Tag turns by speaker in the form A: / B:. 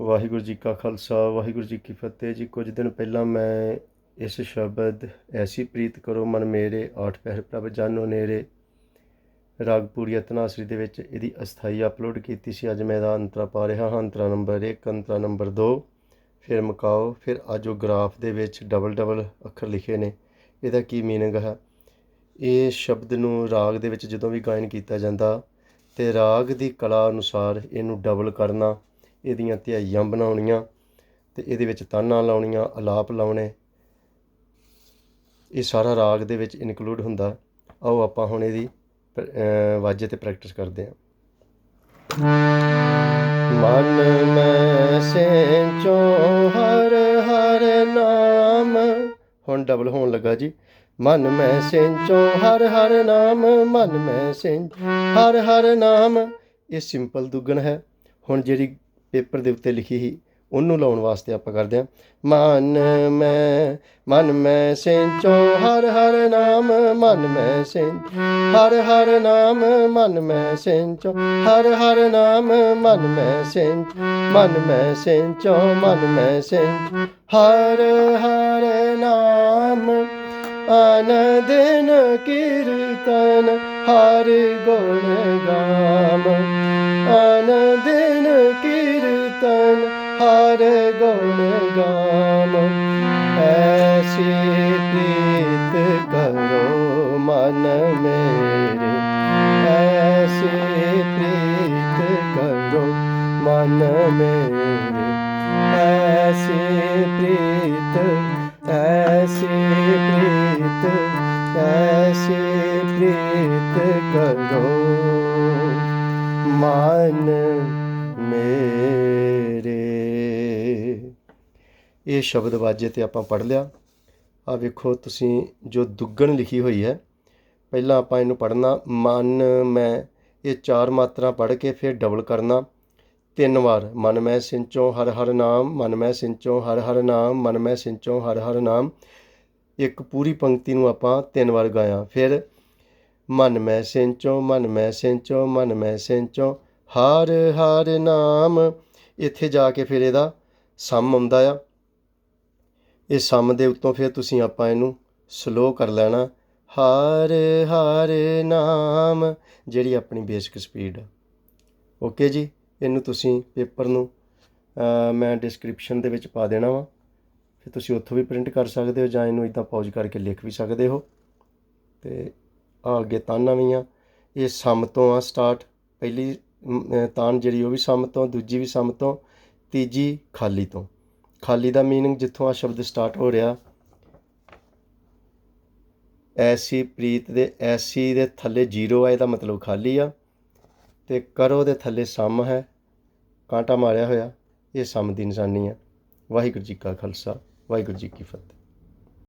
A: ਵਾਹਿਗੁਰੂ ਜੀ ਕਾ ਖਾਲਸਾ, ਵਾਹਿਗੁਰੂ ਜੀ ਕੀ ਫਤਿਹ ਜੀ। ਕੁਝ ਦਿਨ ਪਹਿਲਾਂ ਮੈਂ ਇਸ ਸ਼ਬਦ ਐਸੀ ਪ੍ਰੀਤ ਕਰੋ, ਮਨ ਮੇਰੇ, ਆਠ ਪਹਿਰ ਪ੍ਰਭ ਜਾਨੋ ਨੇਰੇ। ਰਾਗ ਪੂਰੀ ਅਤਨਾਸਰੀ ਦੇ ਵਿੱਚ ਇਹਦੀ ਅਸਥਾਈ ਅਪਲੋਡ ਕੀਤੀ ਸੀ। ਅੱਜ ਮੈਂ ਇਹਦਾ ਅੰਤਰਾ ਪਾ ਰਿਹਾ ਹਾਂ, ਅੰਤਰਾ ਨੰਬਰ 1 ਅੰਤਰਾ ਨੰਬਰ 2 ਫਿਰ ਮਕਾਓ, ਫਿਰ ਅੱਜ ਉਹ ਗ੍ਰਾਫ ਦੇ ਵਿੱਚ ਡਬਲ ਡਬਲ ਅੱਖਰ ਲਿਖੇ ਨੇ। ਇਹਦਾ ਕੀ ਮੀਨਿੰਗ ਹੈ? ਇਹ ਸ਼ਬਦ ਨੂੰ ਰਾਗ ਦੇ ਵਿੱਚ ਜਦੋਂ ਵੀ ਗਾਇਨ ਕੀਤਾ ਜਾਂਦਾ, ਤੇ ਰਾਗ ਦੀ ਕਲਾ ਅਨੁਸਾਰ ਇਹਨੂੰ ਡਬਲ ਕਰਨਾ ਇਹਦੀਆਂ ਧਿਆਈਆਂ ਬਣਾਉਣੀਆਂ ਤੇ ਇਹਦੇ ਵਿੱਚ ਤਾਨਾਂ ਲਾਉਣੀਆਂ ਆਲਾਪ ਲਾਉਣੇ। ਇਹ ਸਾਰਾ ਰਾਗ ਦੇ ਵਿੱਚ ਇਨਕਲੂਡ ਹੁੰਦਾ। ਆਓ ਆਪਾਂ ਹੁਣ ਇਹਦੀ ਵਾਜੇ ਤੇ ਪ੍ਰੈਕਟਿਸ ਕਰਦੇ ਹਾਂ। ਮਨ ਮੈਂ ਸੇਚੋ ਹਰ ਹਰ ਨਾਮ। ਹੁਣ ਡਬਲ ਹੋਣ ਲੱਗਾ ਜੀ। ਮਨ ਮੈਂ ਸੇਚੋ ਹਰ ਹਰ ਨਾਮ। ਮਨ ਮੈਂ ਸੇਚ, ਹਰ ਹਰ ਨਾਮ। ਇਹ ਸਿੰਪਲ ਦੁੱਗਣ ਹੈ। ਹੁਣ ਜਿਹੜੀ ਪੇਪਰ ਦੇ ਉੱਤੇ ਲਿਖੀ ਸੀ, ਉਹਨੂੰ ਲਾਉਣ ਵਾਸਤੇ ਆਪਾਂ ਕਰਦੇ ਹਾਂ। ਮਨ ਮੈਂ ਮਨ ਮੈਂ ਸੇਚੋ, ਹਰ ਹਰ ਨਾਮ ਮਨ ਮੈਂ ਸੇਚ, ਹਰ ਹਰ ਨਾਮ ਮਨ ਮੈਂ ਸੇਚੋ, ਹਰ ਹਰ ਨਾਮ ਮਨ ਮੈਂ ਸੇਚ, ਮਨ ਮੈਂ ਸੇਚੋ, ਮਨ ਮੈਂ ਸੇਚ, ਹਰ ਹਰ ਨਾਮ ਆਨੰਦਨ ਕੀਰਤਨ, ਹਰ ਗੁਣ ਗਾਮ। ਕੀਰਤਨ ਹਰ ਗੁਣ ਗਾਮ ਐਸੀ ਪ੍ਰੀਤ ਕਰੋ ਮਨ ਮੇਰੇ। ਐਸੀ ਪ੍ਰੀਤ ਕਰੋ ਮਨ ਮੇਰੇ। ਐਸੀ ਪ੍ਰੀਤ ਐਸੀ ਪ੍ਰੀਤ ਐਸੀ ਪ੍ਰੀਤ ਕਰੋ। ਮਨ ਇਹ ਸ਼ਬਦ ਵਾਜੇ ਤੇ ਆਪਾਂ ਪੜ ਲਿਆ। ਆ ਵੇਖੋ, ਤੁਸੀਂ ਜੋ ਦੁੱਗਣ ਲਿਖੀ ਹੋਈ ਹੈ, ਪਹਿਲਾਂ ਆਪਾਂ ਇਹਨੂੰ ਪੜਨਾ ਮਨ, ਮੈਂ, ਇਹ ਚਾਰ ਮਾਤਰਾ ਪੜ ਕੇ ਫਿਰ ਡਬਲ ਕਰਨਾ। ਤਿੰਨ ਵਾਰ, ਮਨ, ਮੈਂ, ਸਿੰਚੋ, ਹਰ ਹਰ ਨਾਮ, ਮਨ, ਮੈਂ, ਸਿੰਚੋ, ਹਰ ਹਰ ਨਾਮ, ਮਨ, ਮੈਂ, ਸਿੰਚੋ, ਹਰ ਹਰ ਨਾਮ। ਇੱਕ ਪੂਰੀ ਪੰਕਤੀ ਨੂੰ ਆਪਾਂ ਤਿੰਨ ਵਾਰ ਗਾਇਆ। ਫਿਰ, ਮਨ, ਮੈਂ, ਸਿੰਚੋ, ਮਨ, ਮੈਂ, ਸਿੰਚੋ, ਮਨ, ਮੈਂ, ਸਿੰਚੋ, ਹਰ ਹਰ ਨਾਮ। ਇੱਥੇ ਜਾ ਕੇ ਫਿਰ ਇਹਦਾ ਸਮ ਆਉਂਦਾ ਆ। ਇਹ ਸਮ ਦੇ ਉੱਤੋਂ ਫਿਰ ਤੁਸੀਂ ਆਪਾਂ ਇਹਨੂੰ ਸਲੋ ਕਰ ਲੈਣਾ। ਹਰ ਹਰ ਨਾਮ, ਜਿਹੜੀ ਆਪਣੀ ਬੇਸਿਕ ਸਪੀਡ ਆ। ਓਕੇ ਜੀ? ਇਹਨੂੰ ਤੁਸੀਂ ਪੇਪਰ ਨੂੰ ਮੈਂ ਡਿਸਕ੍ਰਿਪਸ਼ਨ ਦੇ ਵਿੱਚ ਪਾ ਦੇਣਾ ਵਾ। ਫਿਰ ਤੁਸੀਂ ਉੱਥੋਂ ਵੀ ਪ੍ਰਿੰਟ ਕਰ ਸਕਦੇ ਹੋ ਜਾਂ ਇਹਨੂੰ ਇਦਾਂ ਪੌਜ਼ ਕਰਕੇ ਲਿਖ ਵੀ ਸਕਦੇ ਹੋ। ਤੇ ਆ ਅੱਗੇ ਤਾਨਾਂ ਵੀ ਆ। ਇਹ ਸਮ ਤੋਂ ਆ ਸਟਾਰਟ ਪਹਿਲੀ ਤਾਨ ਜਿਹੜੀ ਉਹ ਵੀ ਸਮ ਤੋਂ, ਦੂਜੀ ਵੀ ਸਮ ਤੋਂ, ਤੀਜੀ ਖਾਲੀ ਤੋਂ। ਖਾਲੀ ਦਾ ਮੀਨਿੰਗ ਜਿੱਥੋਂ ਆ ਸ਼ਬਦ ਸਟਾਰਟ ਹੋ ਰਿਹਾ, ਐਸੀ ਪ੍ਰੀਤ ਦੇ, ਐਸੀ ਦੇ ਥੱਲੇ ਜ਼ੀਰੋ ਆ ਇਹਦਾ ਮਤਲਬ ਖਾਲੀ ਆ, ਤੇ ਕਰੋ ਦੇ ਥੱਲੇ ਸਮ ਹੈ, ਕਾਂਟਾ ਮਾਰਿਆ ਹੋਇਆ, ਇਹ ਸਮ ਦੀ ਨਿਸ਼ਾਨੀ ਆ। ਵਾਹਿਗੁਰੂ ਜੀ ਕਾ ਖਾਲਸਾ, ਵਾਹਿਗੁਰੂ ਜੀ ਕੀ ਫਤਿਹ।